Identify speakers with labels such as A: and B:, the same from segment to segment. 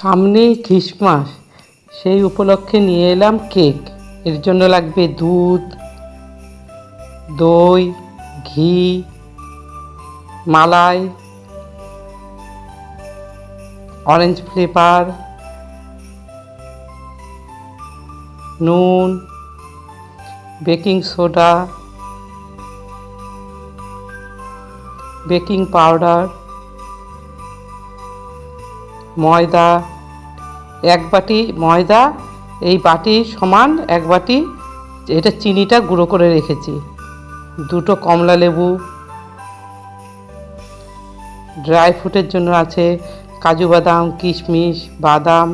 A: সামনেই খ্রিসমাস। সেই উপলক্ষে নিয়ে এলাম কেক। এর জন্য লাগবে দুধ, দই, ঘি, মালাই অরেঞ্জ ফ্লেভার নুন বেকিং সোডা বেকিং পাউডার ময়দা, এক বাটি ময়দা, এই বাটি সমান এক বাটি, এটা চিনিটা গুঁড়ো করে রেখেছি। দুটো কমলা লেবু, ড্রাই ফ্রুটের জন্য আছে কাজু বাদাম, কিশমিশ, বাদাম,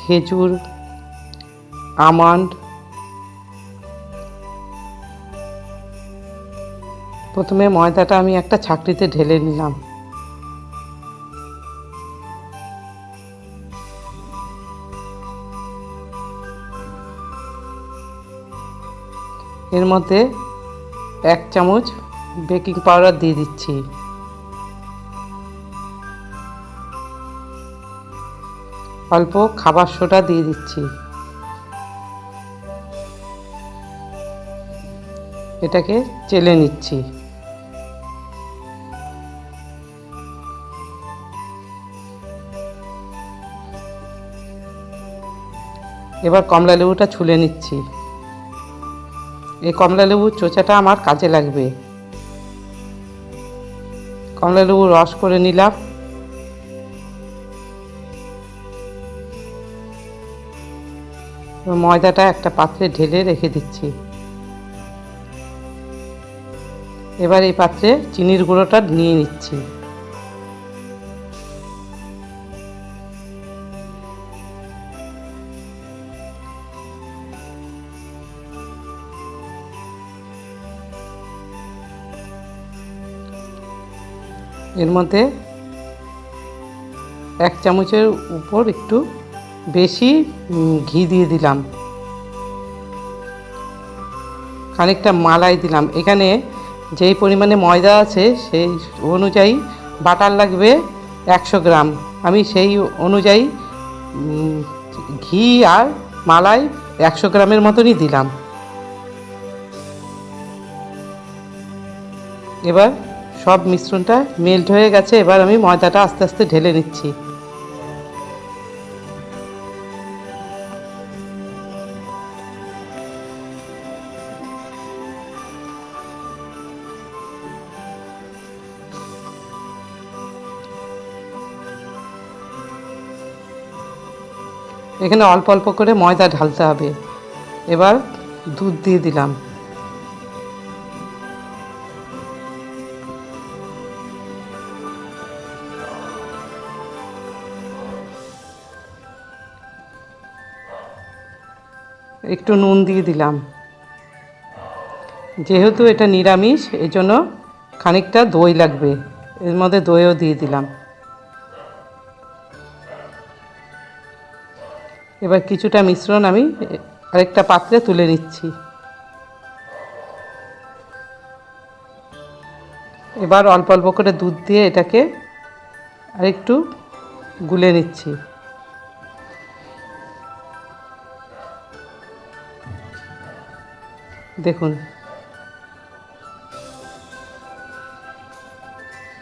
A: খেজুর, আমন্ড। প্রথমে ময়দাটা আমি একটা ছাকরিতে ঢেলে নিলাম। এর মধ্যে এক চামচ বেকিং পাউডার দিয়ে দিচ্ছি। অল্প খাবার সোডা দিয়ে দিচ্ছি। এটাকে চেলে নিচ্ছি। এবার কমলা লেবুটা ছুলে নিচ্ছি। এই কমলা লেবুর চোচাটা আমার কাজে লাগবে। কমলা লেবু রস করে নিলাম। ময়দাটা একটা পাত্রে ঢেলে রেখে দিচ্ছি। এবার এই পাত্রে চিনির গুঁড়োটা নিয়ে নিচ্ছি। এর মধ্যে এক চামচের উপর একটু বেশি ঘি দিয়ে দিলাম। খানিকটা মালাই দিলাম। এখানে যেই পরিমাণে ময়দা আছে, সেই অনুযায়ী বাটার লাগবে একশো গ্রাম। আমি সেই অনুযায়ী ঘি আর মালাই একশো গ্রামের মতনই দিলাম। এবার সব মিশ্রণটা মেল্ট হয়ে গেছে, এবার আমি ময়দাটা আস্তে আস্তে ঢেলে নিচ্ছি। এখানে অল্প অল্প করে ময়দা ঢালতে হবে। এবার দুধ দিয়ে দিলাম। একটু নুন দিয়ে দিলাম। যেহেতু এটা নিরামিষ এই জন্য খানিকটা দই লাগবে। এর মধ্যে দইও দিয়ে দিলাম। এবার কিছুটা মিশ্রণ আমি আরেকটা পাত্রে তুলে নিচ্ছি। এবার অল্প অল্প করে দুধ দিয়ে এটাকে আরেকটু গুলে নিচ্ছি। দেখুন।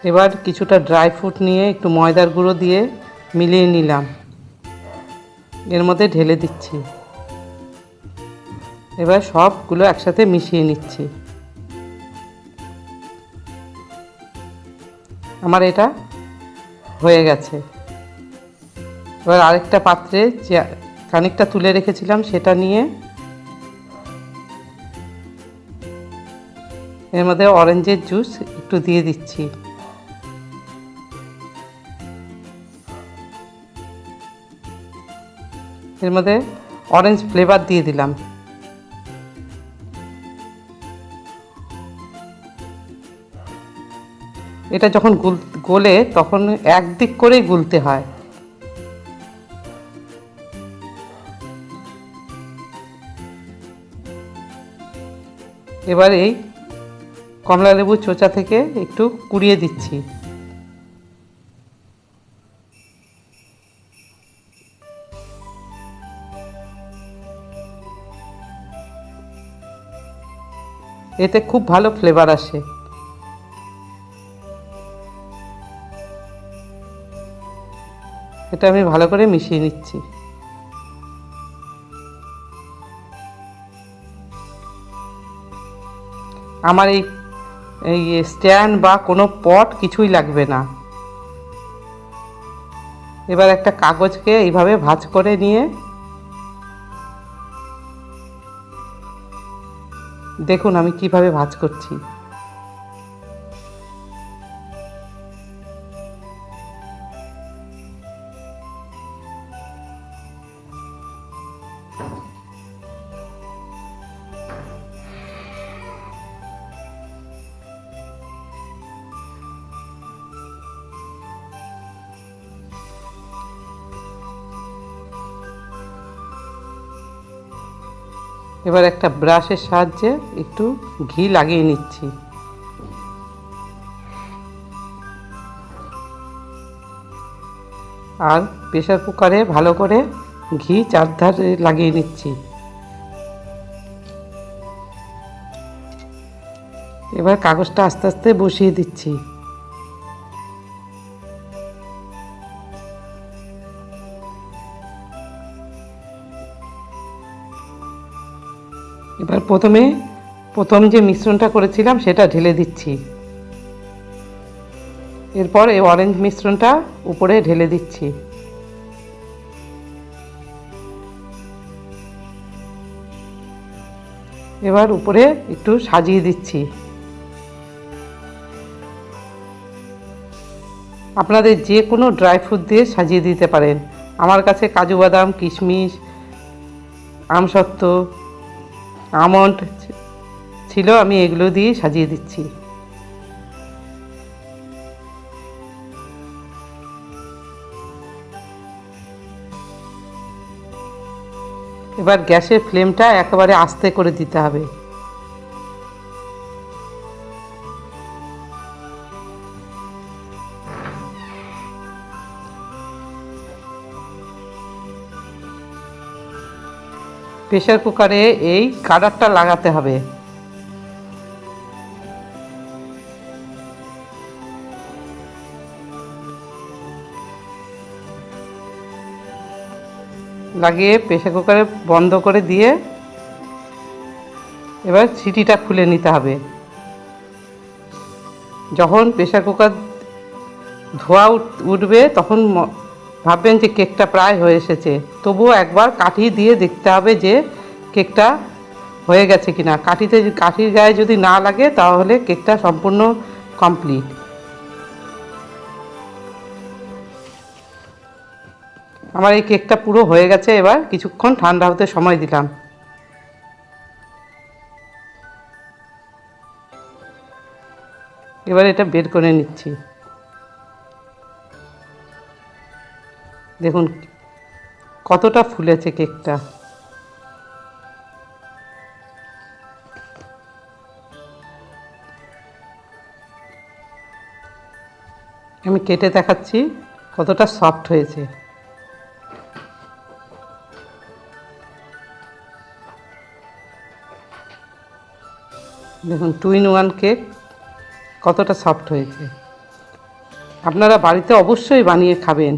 A: এবার কিছুটা ড্রাই ফ্রুট নিয়ে একটু ময়দার গুঁড়ো দিয়ে মিলিয়ে নিলাম। এর মধ্যে ঢেলে দিচ্ছি। এবার সবগুলো একসাথে মিশিয়ে নিচ্ছি। আমার এটা হয়ে গেছে। এবার আরেকটা পাত্রে যে খানিকটা তুলে রেখেছিলাম সেটা নিয়ে এর মধ্যে অরেঞ্জের জুস একটু দিয়ে দিচ্ছি। এর মধ্যে অরেঞ্জ ফ্লেভার দিয়ে দিলাম। এটা যখন গুল তখন একদিক করেই গুলতে হয়। এবার এই কমলা লেবুর চোচা থেকে একটু কুড়িয়ে দিচ্ছি। এতে খুব ভালো ফ্লেভার আসে। এটা আমি ভালো করে মিশিয়ে নিচ্ছি। আমার এই এই স্ট্যান্ড বা কোনো পট কিছুই লাগবে না। এবার একটা কাগজকে এইভাবে ভাঁজ করে নিয়ে দেখুন আমি কীভাবে ভাঁজ করছি। এবার একটা ব্রাশের সাহায্যে একটু ঘি লাগিয়ে নিচ্ছি। আর প্রেশার কুকারে ভালো করে ঘি চারধারে লাগিয়ে নিচ্ছি। এবার কাগজটা আস্তে আস্তে বসিয়ে দিচ্ছি। এবার প্রথমে প্রথম যে মিশ্রণটা করেছিলাম, সেটা ঢেলে দিচ্ছি। এরপর এই অরেঞ্জ মিশ্রণটা উপরে ঢেলে দিচ্ছি। এবার উপরে একটু সাজিয়ে দিচ্ছি। আপনাদের যে কোনো ড্রাই ফ্রুট দিয়ে সাজিয়ে দিতে পারেন। আমার কাছে কাজু বাদাম, কিশমিশ, আমসত্ত্ব আমন্ড ছিল, আমি এগুলো দিয়ে সাজিয়ে দিচ্ছি। এবার গ্যাসের ফ্লেমটা একেবারে আস্তে করে দিতে হবে। প্রেশার কুকারে এই কাডারটা লাগাতে হবে। লাগিয়ে প্রেশার কুকারে বন্ধ করে দিয়ে এবার সিটিটা খুলে নিতে হবে। যখন প্রেশার কুকার ধোয়া উঠবে তখন ভাববেন যে কেকটা প্রায় হয়ে এসেছে। তবুও একবার কাঠি দিয়ে দেখতে হবে যে কেকটা হয়ে গেছে কিনা। কাঠিতে কাঠির গায়ে যদি না লাগে, তাহলে কেকটা সম্পূর্ণ কমপ্লিট। আমার এই কেকটা পুরো হয়ে গেছে, এবার কিছুক্ষণ ঠান্ডা হতে সময় দিলাম। এবার এটা বের করে নিচ্ছি। দেখুন, কতটা ফুলেছে কেকটা। আমি কেটে দেখাচ্ছি কতটা সফট হয়েছে। দেখুন, টু ইন ওয়ান কেক কতটা সফট হয়েছে। আপনারা বাড়িতে অবশ্যই বানিয়ে খাবেন।